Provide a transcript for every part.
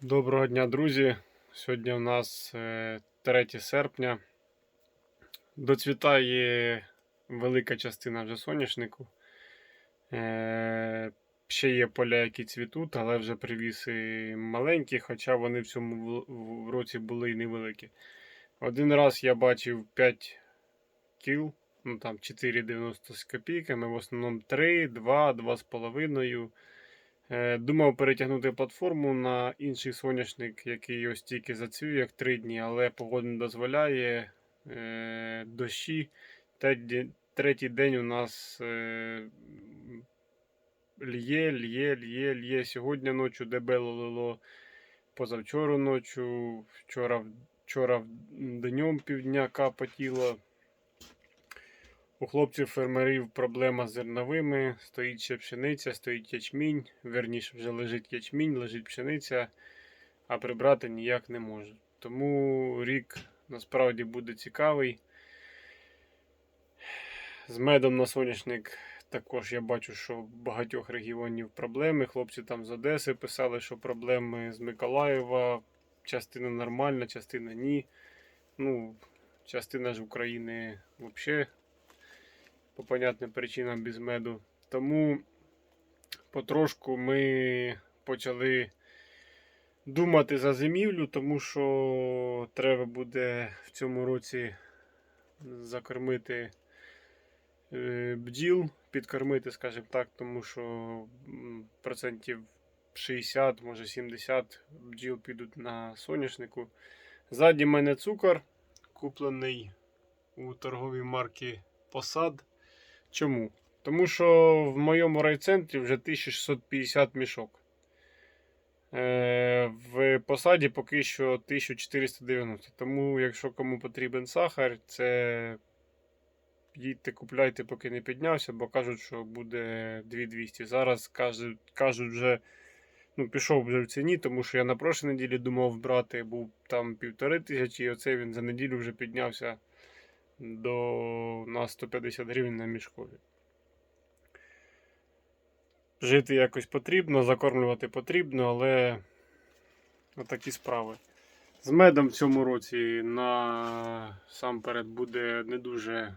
Доброго дня, друзі. Сьогодні у нас е, 3 серпня. Доцвітає велика частина вже соняшнику. Е, Ще є поля, які цвітуть, але вже привіси маленькі, хоча вони в цьому році були і невеликі. Один раз я бачив 5 кіл, ну там 4,90 з копійками, в основному 3, 2, 2,5. Е, Думав перетягнути платформу на інший соняшник, який ось тільки зацвів як 3 дні, але погода не дозволяє. Е, Дощі. Третій, третій день у нас е, лє, лє, лє, лє. Сьогодні ночі дебело лило, позавчора ночі, вчора, вчора днем півдня капотіло. У хлопців фермерів проблема з зерновими. Стоїть ще пшениця, стоїть ячмінь. Верніше вже лежить ячмінь, лежить пшениця, а прибрати ніяк не може. Тому рік насправді буде цікавий. З медом на соняшник також я бачу, що в багатьох регіонів проблеми. Хлопці там з Одеси писали, що проблеми з Миколаєва. Частина нормальна, частина ні. Ну, частина ж України взагалі по понятним причинам без меду. Тому потрошку ми почали думати за зимівлю, тому що треба буде в цьому році закормити е, бджіл, підкормити, скажімо так, тому що процентів 60, може 70 бджіл підуть на соняшнику. Ззаді мене цукор, куплений у торговій марки Посад. Чому? Тому що в моєму райцентрі вже 1650 мішок. Е, в посаді поки що 1490. Тому, якщо кому потрібен сахар, це їдьте, купляйте, поки не піднявся, бо кажуть, що буде 2200. Зараз кажуть, кажуть вже, ну, пішов вже в ціні, тому що я на прошлій неділі думав брати, був там півтори тисячі, і оце він за неділю вже піднявся до на 150 гривень на мішкові. Жити якось потрібно, закормлювати потрібно, але отакі справи. З медом в цьому році насамперед буде не дуже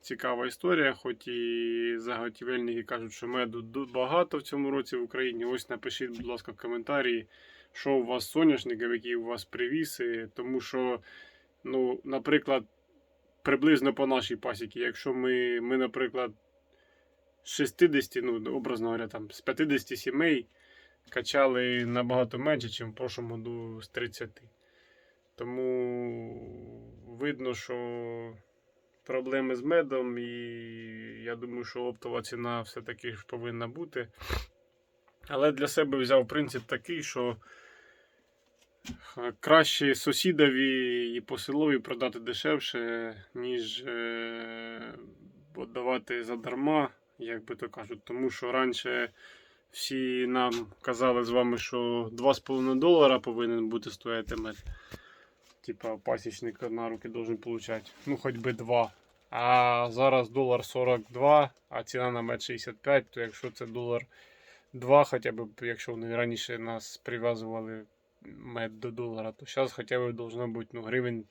цікава історія, хоч і заготівельники кажуть, що меду ду- багато в цьому році в Україні. Ось напишіть, будь ласка, в коментарі, що у вас соняшників, які у вас привіси. Тому що, ну, наприклад, приблизно по нашій пасіці, якщо ми, ми наприклад, з 60, ну, образно говоря, там, з 50 сімей качали набагато менше, ніж в прошлому году з 30. Тому видно, що проблеми з медом, і я думаю, що оптова ціна все-таки повинна бути. Але для себе взяв принцип такий, що краще сусідові і по силові продати дешевше, ніж е, віддавати задарма, як би то кажуть. Тому що раніше всі нам казали з вами, що 2,5 долара повинен бути стояти мед. Типа пасічник на руки должен получати. Ну, хоч би 2. А зараз долар 42, а ціна на мед 65, то якщо це долар 2, хоча б, якщо вони раніше нас прив'язували мед до долара, то зараз хоча б должно бути ну, гривень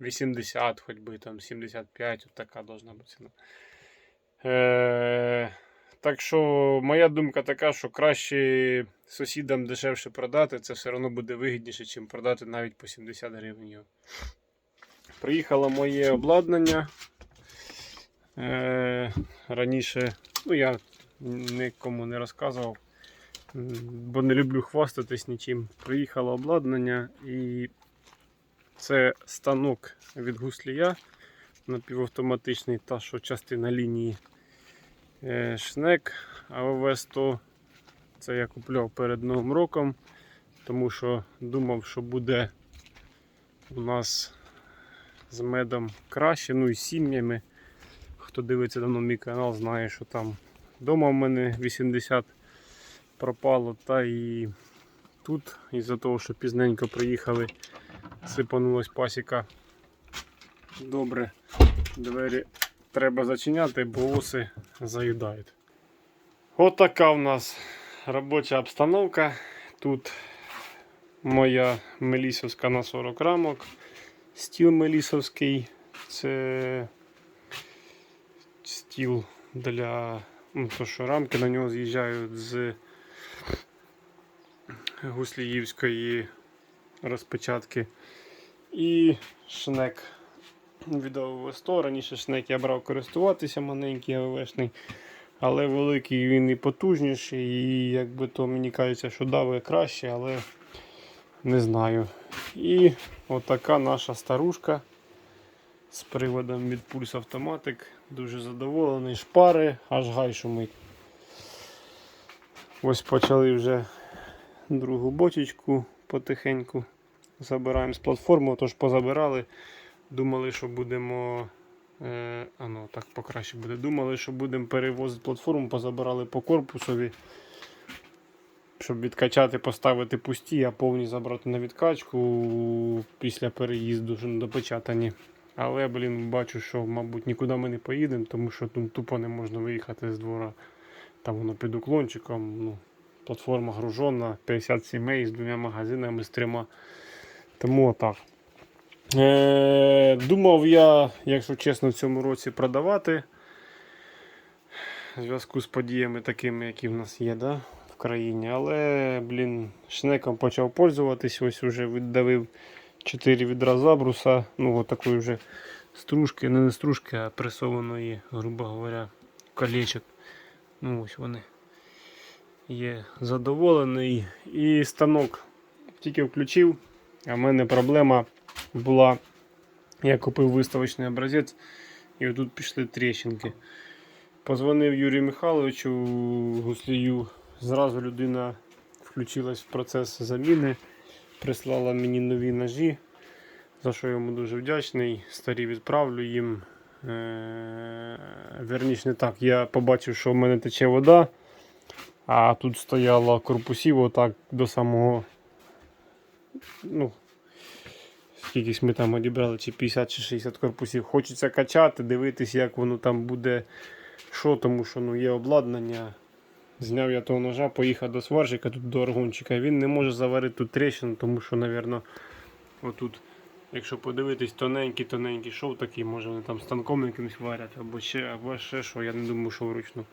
80, хоч би там 75, от така должна бути ціна. Е, так що моя думка така, що краще сусідам дешевше продати, це все одно буде вигідніше, ніж продати навіть по 70 гривень. Приїхало моє обладнання. Е, раніше, ну я нікому не розказував, бо не люблю хвастатись нічим. Приїхало обладнання і це станок від гуслія напівавтоматичний, та що частина лінії е, шнек АВВ 100. Це я купляв перед Новим роком, тому що думав, що буде у нас з медом краще, ну і сім'ями. Хто дивиться давно мій канал, знає, що там вдома в мене 80 пропало, та і тут, із-за того, що пізненько приїхали, сипанулась пасіка. Добре, двері треба зачиняти, бо оси заїдають. Отака у нас робоча обстановка. Тут моя мелісовська на 40 рамок. Стіл мелісовський. Це стіл для ну, то, що рамки на нього з'їжджають з гусліївської розпечатки. І шнек від АВВ-100. Раніше шнек я брав користуватися маленький АВВшний, але великий він і потужніший, і якби то мені кажеться, що дави краще, але не знаю. І отака наша старушка з приводом від пульс автоматик. Дуже задоволений. Шпари, аж гай шумить. Ось почали вже другу бочечку потихеньку. Забираємо з платформи, тож позабирали. Думали, що будемо. Е, а ну, так покраще буде. Думали, що будемо перевозити платформу, позабирали по корпусові. Щоб відкачати, поставити пусті, а повні забрати на відкачку після переїзду, що допечатані. Але, блін, бачу, що, мабуть, нікуди ми не поїдемо, тому що тут тупо не можна виїхати з двора. Там воно під уклончиком. Ну, платформа гружена, 50 сімей з двома магазинами, з трьома. Тому отак. Е, думав я, якщо чесно, в цьому році продавати. В зв'язку з подіями такими, які в нас є да, в країні. Але, блін, шнеком почав пользуватись, ось вже віддавив 4 відра забруса. Ну, такої вже стружки, не, не стружки, а пресованої, грубо говоря, колечок. Ну, ось вони є задоволений. І станок тільки включив, а в мене проблема була. Я купив виставочний образець і отут пішли тріщинки. Позвонив Юрію Михайловичу Гуслію. Зразу людина включилась в процес заміни, прислала мені нові ножі, за що я йому дуже вдячний. Старі відправлю їм. Е, Верніше не так, я побачив, що в мене тече вода, а тут стояло корпусів отак до самого. Ну, скількись ми там одібрали, чи 50 чи 60 корпусів. Хочеться качати, дивитись, як воно там буде, що, тому що ну, є обладнання. Зняв я того ножа, поїхав до сварщика, тут до аргончика. Він не може заварити тут тріщину, тому що, мабуть, отут, якщо подивитись, тоненький-тоненький шов такий, може вони там станком якимось варять, або ще, або ще що, я не думаю, що вручну.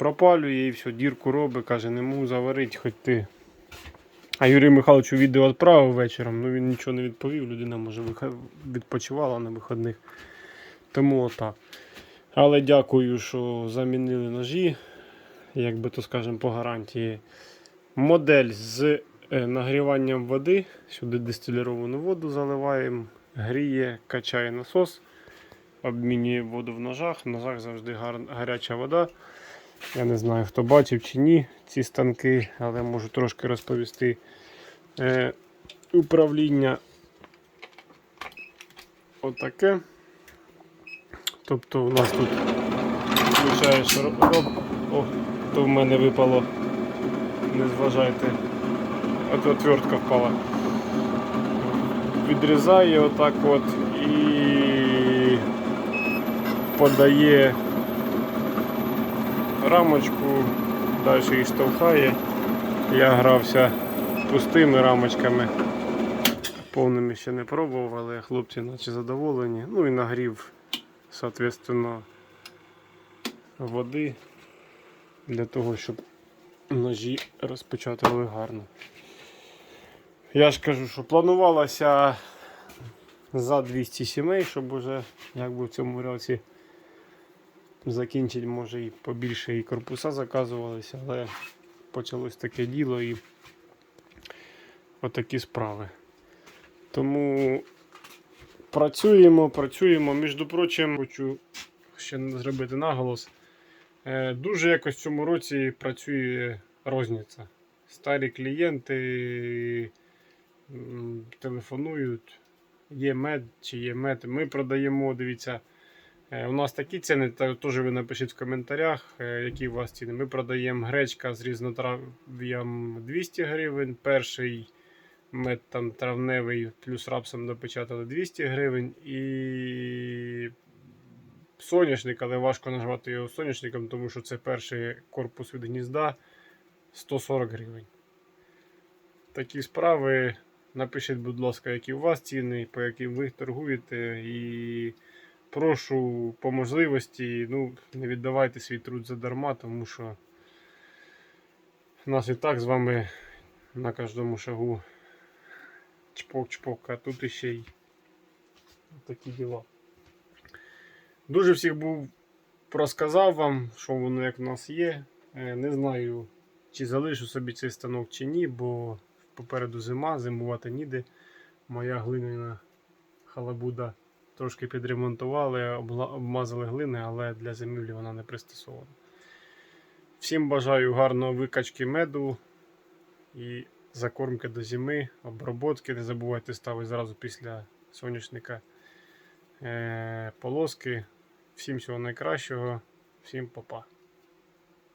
Пропалює і все, дірку робить, каже, не можу заварити, хоч ти. А Юрій Михайловичу відео відправив вечором, ну він нічого не відповів, людина може відпочивала на вихідних. Тому отак. Але дякую, що замінили ножі, як би то скажемо, по гарантії. Модель з е, нагріванням води. Сюди дистиліровану воду заливаємо, гріє, качає насос, обмінює воду в ножах. В ножах завжди гар- гаряча вода. Я не знаю, хто бачив чи ні ці станки, але можу трошки розповісти. Е, управління отаке. Тобто у нас тут включаєш роб. О, то в мене випало. Не зважайте. От отвертка впала. Відрізає отак от і подає рамочку, далі її штовхає. Я грався пустими рамочками. Повними ще не пробував, але хлопці наче задоволені. Ну і нагрів, соответственно, води для того, щоб ножі розпечатували гарно. Я ж кажу, що планувалося за 200 сімей, щоб уже якби в цьому році закінчити, може і побільше і корпуса заказувалися, але почалось таке діло і отакі справи. Тому працюємо, працюємо. Між прочим, хочу ще зробити наголос. Е, Дуже якось в цьому році працює розниця. Старі клієнти телефонують, є мед чи є мед. Ми продаємо, дивіться, у нас такі ціни, теж ви напишіть в коментарях, е, які у вас ціни. Ми продаємо гречка з різнотрав'ям 200 гривень. Перший мед там травневий плюс рапсом допечатали 200 гривень. І соняшник, але важко назвати його соняшником, тому що це перший корпус від гнізда 140 гривень. такі справи. Напишіть, будь ласка, які у вас ціни, по яким ви торгуєте. І прошу по можливості, ну, не віддавайте свій труд задарма, тому що нас і так з вами на кожному шагу чпок-чпок, а тут іще й такі діла. Дуже всіх був розказав вам, що воно як в нас є. Е, Не знаю, чи залишу собі цей станок чи ні, бо попереду зима, зимувати ніде. Моя глиняна халабуда трошки підремонтували, обмазали глини, але для зимівлі вона не пристосована. Всім бажаю гарної викачки меду і закормки до зими, оброботки. Не забувайте ставити зразу після соняшника е, полоски. Всім всього найкращого, всім па-па.